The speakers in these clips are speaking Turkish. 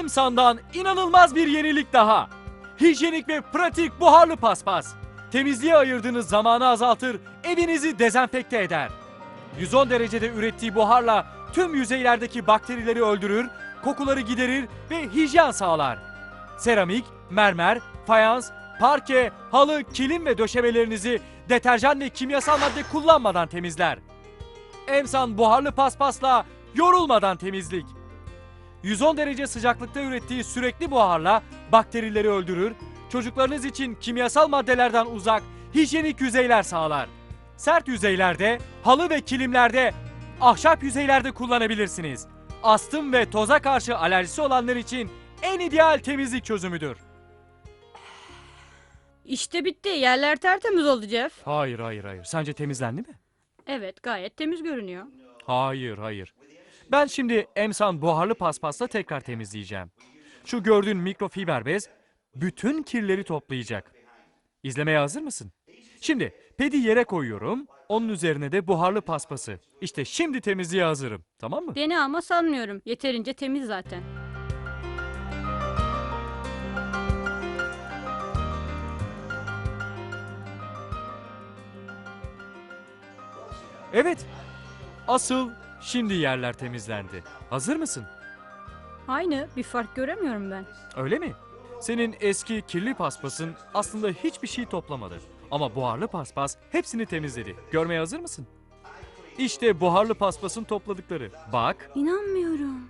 Emsan'dan inanılmaz bir yenilik daha. Hijyenik ve pratik buharlı paspas. Temizliğe ayırdığınız zamanı azaltır, evinizi dezenfekte eder. 110 derecede ürettiği buharla tüm yüzeylerdeki bakterileri öldürür, kokuları giderir ve hijyen sağlar. Seramik, mermer, fayans, parke, halı, kilim ve döşemelerinizi deterjan ve kimyasal madde kullanmadan temizler. Emsan buharlı paspasla yorulmadan temizlik. 110 derece sıcaklıkta ürettiği sürekli buharla bakterileri öldürür, çocuklarınız için kimyasal maddelerden uzak, hijyenik yüzeyler sağlar. Sert yüzeylerde, halı ve kilimlerde, ahşap yüzeylerde kullanabilirsiniz. Astım ve toza karşı alerjisi olanlar için en ideal temizlik çözümüdür. İşte bitti. Yerler tertemiz oldu Jeff. Hayır, hayır, hayır. Sence temizlendi mi? Evet gayet temiz görünüyor. Hayır, hayır. Ben şimdi emsan buharlı paspasla tekrar temizleyeceğim. Şu gördüğün mikrofiber bez bütün kirleri toplayacak. İzlemeye hazır mısın? Şimdi pedi yere koyuyorum. Onun üzerine de buharlı paspası. İşte şimdi temizliğe hazırım. Tamam mı? Dene ama sanmıyorum. Yeterince temiz zaten. Evet. Asıl şimdi yerler temizlendi. Hazır mısın? Aynı. Bir fark göremiyorum ben. Öyle mi? Senin eski kirli paspasın aslında hiçbir şey toplamadı. Ama buharlı paspas hepsini temizledi. Görmeye hazır mısın? İşte buharlı paspasın topladıkları. Bak, İnanmıyorum.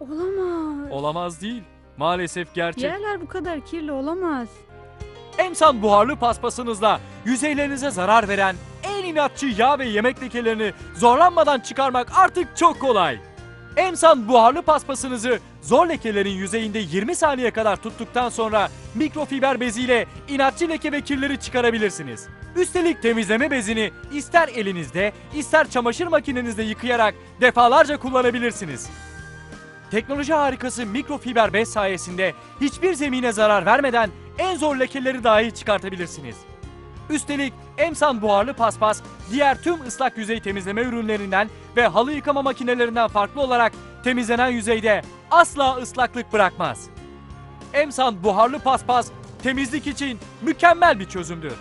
Olamaz. olamaz değil. Maalesef gerçek. Yerler bu kadar kirli olamaz. Emsan buharlı paspasınızla yüzeylerinize zarar veren en inatçı yağ ve yemek lekelerini zorlanmadan çıkarmak artık çok kolay. Emsan buharlı paspasınızı zor lekelerin yüzeyinde 20 saniye kadar tuttuktan sonra mikrofiber beziyle inatçı leke ve kirleri çıkarabilirsiniz. Üstelik temizleme bezini ister elinizde ister çamaşır makinenizde yıkayarak defalarca kullanabilirsiniz. Teknoloji harikası mikrofiber bez sayesinde hiçbir zemine zarar vermeden en zor lekeleri dahi çıkartabilirsiniz. Üstelik Emsan buharlı paspas diğer tüm ıslak yüzey temizleme ürünlerinden ve halı yıkama makinelerinden farklı olarak temizlenen yüzeyde asla ıslaklık bırakmaz. Emsan buharlı paspas temizlik için mükemmel bir çözümdür.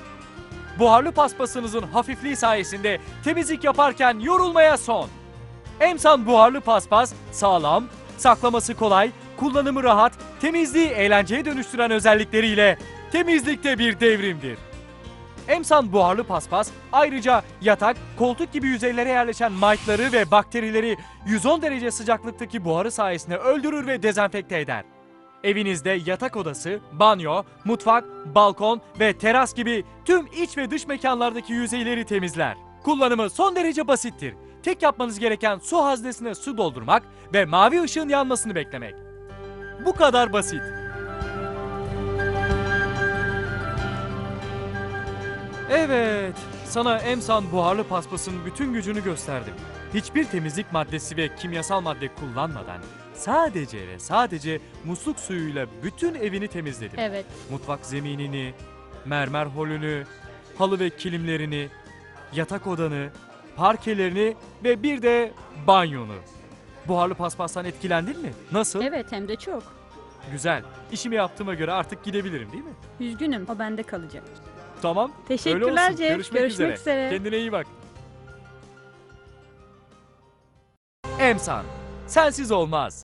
Buharlı paspasınızın hafifliği sayesinde temizlik yaparken yorulmaya son. Emsan buharlı paspas sağlam, saklaması kolay, kullanımı rahat, temizliği eğlenceye dönüştüren özellikleriyle temizlikte bir devrimdir. Emsan buharlı paspas ayrıca yatak, koltuk gibi yüzeylere yerleşen mite'ları ve bakterileri 110 derece sıcaklıktaki buharı sayesinde öldürür ve dezenfekte eder. Evinizde yatak odası, banyo, mutfak, balkon ve teras gibi tüm iç ve dış mekanlardaki yüzeyleri temizler. Kullanımı son derece basittir. Tek yapmanız gereken su haznesine su doldurmak ve mavi ışığın yanmasını beklemek. Bu kadar basit. Evet, sana Emsan buharlı paspasın bütün gücünü gösterdim. Hiçbir temizlik maddesi ve kimyasal madde kullanmadan sadece ve sadece musluk suyuyla bütün evini temizledim. Evet. Mutfak zeminini, mermer holünü, halı ve kilimlerini, yatak odanı, parkelerini ve bir de banyonu. Buharlı paspastan etkilendin mi? Nasıl? Evet hem de çok. Güzel. İşimi yaptığıma göre artık gidebilirim değil mi? Üzgünüm. O bende kalacak. Tamam. Teşekkürler Öyle olsun. Jeff. Görüşmek, Görüşmek üzere. Kendine iyi bak. Emsan. Sensiz olmaz.